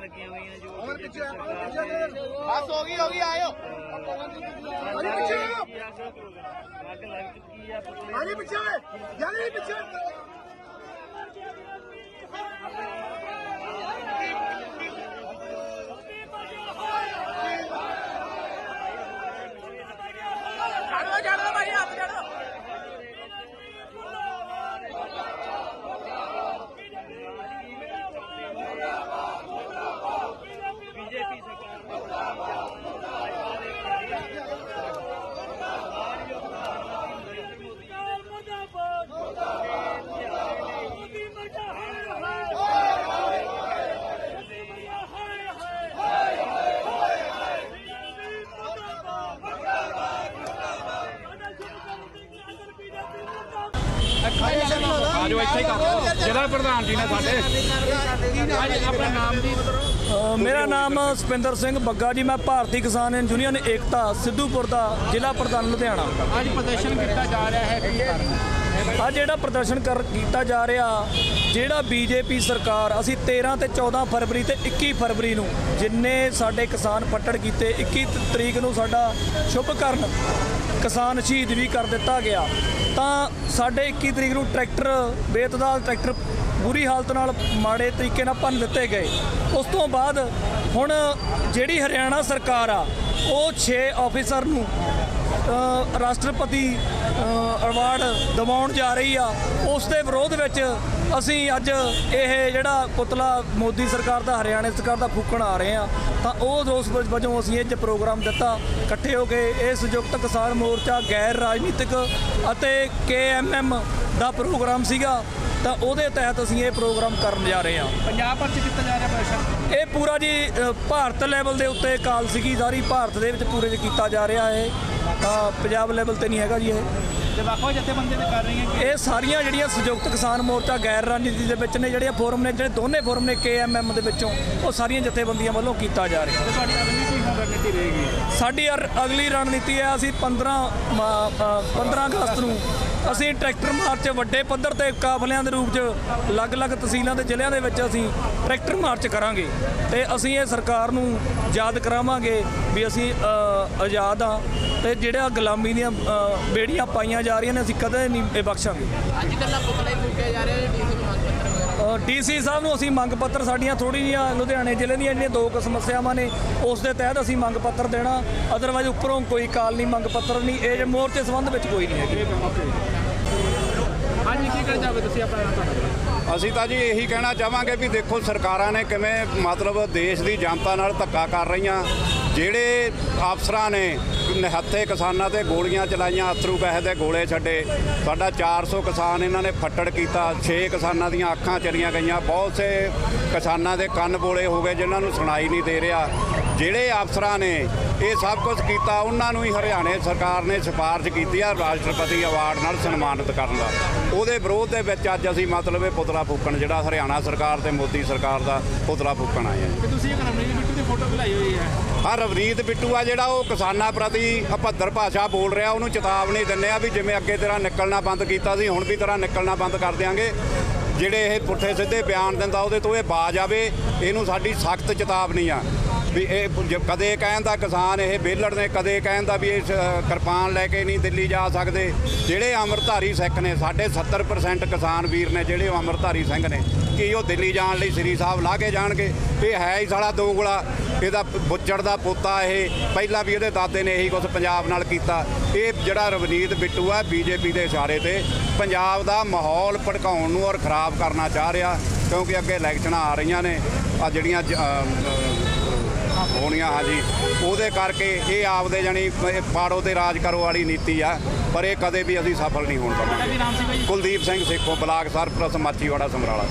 ਪਿੱਛੇ ਆ ਪਿੱਛੇ ਦੇ ਬਸ ਹੋ ਗਈ ਹੋ ਗਈ ਆਇਓ। ਹਾਂਜੀ ਪਿੱਛੇ ਆਓ ਹਾਂਜੀ ਪਿੱਛੇ ਜਲਦੀ ਪਿੱਛੇ ਆਜੋ ਇੱਥੇ ਹੀ ਕਰ। ਲਓ ਜਿਹੜਾ ਪ੍ਰਧਾਨ ਜੀ ਨੇ ਸਾਡੇ। ਅੱਜ ਆਪਣਾ ਨਾਮ ਜੀ ਅ, ਮੇਰਾ ਨਾਮ ਸੁਪਿੰਦਰ ਸਿੰਘ ਬੱਗਾ ਜੀ। ਮੈਂ ਭਾਰਤੀ ਕਿਸਾਨ ਯੂਨੀਅਨ ਏਕਤਾ ਸਿੱਧੂਪੁਰ ਦਾ ਜ਼ਿਲ੍ਹਾ ਪ੍ਰਧਾਨ ਲੁਧਿਆਣਾ। ਅੱਜ ਪ੍ਰਦਰਸ਼ਨ ਕੀਤਾ ਜਾ ਰਿਹਾ ਹੈ। ਕੀ ਕਾਰਨ ਆ ਜਿਹੜਾ ਪ੍ਰਦਰਸ਼ਨ ਕਰ ਕੀਤਾ ਜਾ ਰਿਹਾ, ਜਿਹੜਾ ਬੀਜੇਪੀ ਸਰਕਾਰ ਅਸੀਂ 13 ਤੇ 14 ਫਰਵਰੀ ਤੇ 21 ਫਰਵਰੀ ਨੂੰ ਜਿੰਨੇ ਸਾਡੇ ਕਿਸਾਨ ਫੱਟੜ ਕੀਤੇ 21 ਤਰੀਕ ਨੂੰ ਸਾਡਾ ਸ਼ੁਭ ਕਰਨ ਕਿਸਾਨ ਸ਼ਹੀਦ ਵੀ ਕਰ ਦਿੱਤਾ ਗਿਆ। ਤਾਂ ਸਾਡੇ 21 ਤਰੀਕ ਨੂੰ ਟਰੈਕਟਰ, ਬੇਤਦਾਲ ਟਰੈਕਟਰ ਬੁਰੀ ਹਾਲਤ ਨਾਲ ਮਾੜੇ ਤਰੀਕੇ ਨਾਲ ਭੰਨ ਦਿੱਤੇ ਗਏ। ਉਸ ਤੋਂ ਬਾਅਦ ਹੁਣ ਜਿਹੜੀ ਹਰਿਆਣਾ ਸਰਕਾਰ ਆ ਉਹ 6 ਆਫੀਸਰ ਨੂੰ ਰਾਸ਼ਟਰਪਤੀ ਅਵਾਰਡ ਦਿਵਾਉਣ ਜਾ ਰਹੀ ਆ। ਉਸ ਦੇ ਵਿਰੋਧ ਵਿੱਚ ਅਸੀਂ ਅੱਜ ਇਹ ਜਿਹੜਾ ਪੁਤਲਾ ਮੋਦੀ ਸਰਕਾਰ ਦਾ, ਹਰਿਆਣਾ ਸਰਕਾਰ ਦਾ ਫੂਕਣ ਆ ਰਹੇ ਆ, ਤਾਂ ਉਹ ਦੋਸ ਵਜੋਂ ਅਸੀਂ ਇਹ 'ਚ ਪ੍ਰੋਗਰਾਮ ਦਿੱਤਾ। ਇਕੱਠੇ ਹੋ ਕੇ ਇਹ ਸੰਯੁਕਤ ਕਿਸਾਨ ਮੋਰਚਾ ਗੈਰ ਰਾਜਨੀਤਿਕ ਅਤੇ ਕੇਐਮਐਮ ਦਾ ਪ੍ਰੋਗਰਾਮ ਸੀਗਾ। ਤਾਂ ਉਹਦੇ ਤਹਿਤ ਅਸੀਂ ਇਹ ਪ੍ਰੋਗਰਾਮ ਕਰਨ ਜਾ ਰਹੇ ਹਾਂ। ਪੰਜਾਬ ਭਰ ਚ ਕੀਤਾ ਜਾ ਰਿਹਾ ਪ੍ਰਦਰਸ਼ਨ ਇਹ ਪੂਰਾ ਜੀ ਅ, ਭਾਰਤ ਲੈਵਲ ਦੇ ਉੱਤੇ ਕਾਲ ਸੀਗੀ ਸਾਰੀ ਭਾਰਤ ਦੇ ਵਿੱਚ ਪੂਰੇ 'ਚ ਕੀਤਾ ਜਾ ਰਿਹਾ ਹੈ ਤਾਂ ਪੰਜਾਬ ਲੈਵਲ ਤੇ ਨਹੀਂ ਹੈਗਾ ਜੀ ਇਹ। ਤੇ ਵੱਖ-ਵੱਖ ਜਥੇਬੰਦੀਆਂ ਵੀ ਕਰ ਰਹੀਆਂ ਕਿ ਇਹ ਸਾਰੀਆਂ ਜਿਹੜੀਆਂ ਸੰਯੁਕਤ ਕਿਸਾਨ ਮੋਰਚਾ ਗੈਰ ਰਾਜਨੀਤੀ ਦੇ ਵਿੱਚ ਨੇ ਜਿਹੜੇ ਫੋਰਮ ਨੇ ਜਿਹੜੇ ਦੋਨੇ ਫੋਰਮ ਨੇ ਕੇਐਮਐਮ ਦੇ ਵਿੱਚੋਂ ਉਹ ਸਾਰੀਆਂ ਜਥੇਬੰਦੀਆਂ ਵੱਲੋਂ ਕੀਤਾ ਜਾ ਰਿਹਾ। ਤੇ ਤੁਹਾਡੀ ਅਗਲੀ ਕੀ ਰਣਨੀਤੀ ਰਹੇਗੀ? ਸਾਡੀ ਅਰ- ਅਗਲੀ ਰਣਨੀਤੀ ਹੈ ਅਸੀਂ 15 ਮ- ਅ, 15 ਅਗਸਤ ਨੂੰ ਅਸੀਂ ਟਰੈਕਟਰ ਮਾਰਚ ਵੱਡੇ ਪੱਧਰ ਤੇ ਕਾਫਲਿਆਂ ਦੇ ਰੂਪ 'ਚ ਅਲੱਗ-ਅਲੱਗ ਤਹਿਸੀਲਾਂ ਦੇ ਜ਼ਿਲ੍ਹਿਆਂ ਦੇ ਵਿੱਚ ਅਸੀਂ ਟਰੈਕਟਰ ਮਾਰਚ ਕਰਾਂਗੇ ਤੇ ਅਸੀਂ ਇਹ ਸਰਕਾਰ ਨੂੰ ਯਾਦ ਕਰਾਵਾਂਗੇ ਵੀ ਅਸੀਂ ਆਜ਼ਾਦ ਆ ਤੇ ਜਿਹੜਾ ਗੁਲਾਮੀ ਦੀਆਂ ਬੇੜੀਆਂ ਪਾਈਆਂ ਜਾ ਰਹੀਆਂ ਨੇ, ਅਸੀਂ ਕਦੇ ਨਹੀਂ ਇਹ ਬਖਸ਼ਾਂਗੇ। ਅੱਜ ਕੱਲ੍ਹ ਪੁਤਲਾ ਹੀ ਜਾ ਰਿਹਾ ਡੀਸੀ ਮੰਗ ਪੱਤਰ ਡੀਸੀ ਸਾਹਿਬ ਨੂੰ ਅਸੀਂ ਮੰਗ ਪੱਤਰ ਸਾਡੀਆਂ ਥੋੜੀ ਜਿਹੀਆਂ ਲੁਧਿਆਣੇ ਜ਼ਿਲ੍ਹੇ ਦੀਆਂ ਜਿਹੜੀਆਂ ਦੋ ਕੁ ਸਮੱਸਿਆਵਾਂ ਨੇ ਉਸ ਦੇ ਤਹਿਤ ਅਸੀਂ ਮੰਗ ਪੱਤਰ ਦੇਣਾ। ਅਦਰਵਾਈਜ਼ ਉੱਪਰੋਂ ਕੋਈ ਕਾਲ ਨਹੀਂ ਮੰਗ ਪੱਤਰ ਨਹੀਂ। ਇਹ ਮੋਰਚੇ ਸੰਬੰਧ ਵਿੱਚ ਕੋਈ ਨਹੀਂ ਹੈਗੀ। ਹਾਂਜੀ ਕੀ ਕਹਿਣਾ ਚਾਹੋਗੇ ਤੁਸੀਂ ਆਪਣਾ ਨਾਮ? ਤੁਹਾਡਾ ਅਸੀਂ ਤਾਂ ਜੀ ਇਹੀ ਕਹਿਣਾ ਚਾਹਾਂਗੇ ਵੀ ਦੇਖੋ ਸਰਕਾਰਾਂ ਨੇ ਕਿਵੇਂ ਮਤਲਬ ਦੇਸ਼ ਦੀ ਜਨਤਾ ਨਾਲ ਧੱਕਾ ਕਰ ਰਹੀਆਂ। ਜਿਹੜੇ ਅਫਸਰਾਂ ਨੇ ਨਿਹੱਥੇ ਕਿਸਾਨਾਂ ਤੇ ਗੋਲੀਆਂ ਚਲਾਈਆਂ, ਅਥਰੂ ਗੈਸ ਦੇ ਗੋਲੇ ਛੱਡੇ। ਸਾਡਾ 400 ਕਿਸਾਨ ਇਹਨਾਂ ਨੇ ਫੱਟੜ ਕੀਤਾ। 6 ਕਿਸਾਨਾਂ ਦੀਆਂ ਅੱਖਾਂ ਚਲੀਆਂ ਗਈਆਂ। ਬਹੁਤ ਸੇ ਕਿਸਾਨਾਂ ਦੇ ਕੰਨ ਬੋਲੇ ਹੋ ਗਏ, ਜਿਨ੍ਹਾਂ ਨੂੰ ਸੁਣਾਈ ਨਹੀਂ ਦੇ ਰਿਹਾ। ਜਿਹੜੇ ਅਫਸਰਾਂ ਨੇ ਇਹ ਸਭ ਕੁਝ ਕੀਤਾ ਉਹਨਾਂ ਨੂੰ ਹੀ ਹਰਿਆਣੇ ਸਰਕਾਰ ਨੇ ਸਿਫਾਰਿਸ਼ ਕੀਤੀ ਆ ਰਾਸ਼ਟਰਪਤੀ ਅਵਾਰਡ ਨਾਲ ਸਨਮਾਨਿਤ ਕਰਨ ਦਾ। ਉਹਦੇ ਵਿਰੋਧ ਦੇ ਵਿੱਚ ਅੱਜ ਅਸੀਂ ਮਤਲਬ ਇਹ ਪੁਤਲਾ ਫੂਕਣ ਜਿਹੜਾ ਹਰਿਆਣਾ ਸਰਕਾਰ ਤੇ ਮੋਦੀ ਸਰਕਾਰ ਦਾ ਪੁਤਲਾ ਫੂਕਣ ਆਏ ਆ ਜੀ। ਤੇ ਤੁਸੀਂ ਇੱਕ ਰਮਨੀਤ ਬਿੱਟੂ ਦੀ ਫੋਟੋ ਵੀ ਲਾਈ ਹੋਈ ਹੈ ਰਵਨੀਤ ਬਿੱਟੂ ਆ ਜਿਹੜਾ ਉਹ ਕਿਸਾਨਾਂ ਪ੍ਰਤੀ ਅਭੱਦਰ ਭਾਸ਼ਾ ਬੋਲ ਰਿਹਾ ਉਹਨੂੰ ਚੇਤਾਵਨੀ ਦਿੰਦੇ ਆ ਵੀ ਜਿਵੇਂ ਅੱਗੇ ਤੇਰਾ ਨਿਕਲਣਾ ਬੰਦ ਕੀਤਾ ਸੀ ਹੁਣ ਵੀ ਤੇਰਾ ਨਿਕਲਣਾ ਬੰਦ ਕਰ ਦਿਆਂਗੇ। ਜਿਹੜੇ ਇਹ ਪੁੱਠੇ ਸਿੱਧੇ ਬਿਆਨ ਦਿੰਦਾ ਉਹਦੇ ਤੋਂ ਇਹ ਬਾਜ ਆਵੇ, ਇਹਨੂੰ ਸਾਡੀ ਸਖਤ ਚੇਤਾਵਨੀ ਆ। ਵੀ ਇਹ ਜ- ਕਦੇ ਕਹਿੰਦਾ ਕਿਸਾਨ ਇਹ ਬੇਲੜ ਨੇ, ਕਦੇ ਕਹਿੰਦਾ ਵੀ ਇਹ ਕਿਰਪਾਨ ਲੈ ਕੇ ਨਹੀਂ ਦਿੱਲੀ ਜਾ ਸਕਦੇ। ਜਿਹੜੇ ਅੰਮ੍ਰਿਤਧਾਰੀ ਸਿੱਖ ਨੇ, ਸਾਡੇ 70% ਕਿਸਾਨ ਵੀਰ ਨੇ ਜਿਹੜੇ ਉਹ ਅੰਮ੍ਰਿਤਧਾਰੀ ਸਿੰਘ ਨੇ, ਕਿ ਉਹ ਦਿੱਲੀ ਜਾਣ ਲਈ ਸ੍ਰੀ ਸਾਹਿਬ ਲਾ ਕੇ ਜਾਣਗੇ। ਇਹ ਹੈ ਹੀ ਸਾਲਾ ਦੋਗਲਾ। ਇਹਦਾ ਬੁੱਚੜ ਦਾ ਪੋਤਾ ਇਹ, ਪਹਿਲਾਂ ਵੀ ਇਹਦੇ ਦਾਦੇ ਨੇ ਇਹੀ ਕੁਝ ਪੰਜਾਬ ਨਾਲ ਕੀਤਾ। ਇਹ ਜਿਹੜਾ ਰਵਨੀਤ ਬਿੱਟੂ ਹੈ ਬੀਜੇਪੀ ਦੇ ਇਸ਼ਾਰੇ ਤੇ, ਪੰਜਾਬ ਦਾ ਮਾਹੌਲ ਭੜਕਾਉਣ ਨੂੰ ਔਰ ਖਰਾਬ ਕਰਨਾ ਚਾਹ ਰਿਹਾ ਕਿਉਂਕਿ ਅੱਗੇ ਇਲੈਕਸ਼ਨਾਂ ਆ ਰਹੀਆਂ ਨੇ ਆ ਜਿਹੜੀਆਂ ਹੋਣੀਆਂ ਹਾਂਜੀ। ਉਹਦੇ ਕਰਕੇ ਇਹ ਆਪਦੇ ਜਾਨੀ ਪਾੜੋ ਤੇ ਰਾਜ ਕਰੋ ਵਾਲੀ ਨੀਤੀ ਆ ਪਰ ਇਹ ਕਦੇ ਵੀ ਅਸੀਂ ਸਫਲ ਨਹੀਂ ਹੋਣ ਭਾਈ ਕੁਲਦੀਪ ਸਿੰਘ ਸੇਖੋਂ ਬਲਾਕ ਸਰਪ੍ਰਸਤ ਮਾਚੀਵਾੜਾ ਸਮਰਾਲਾ।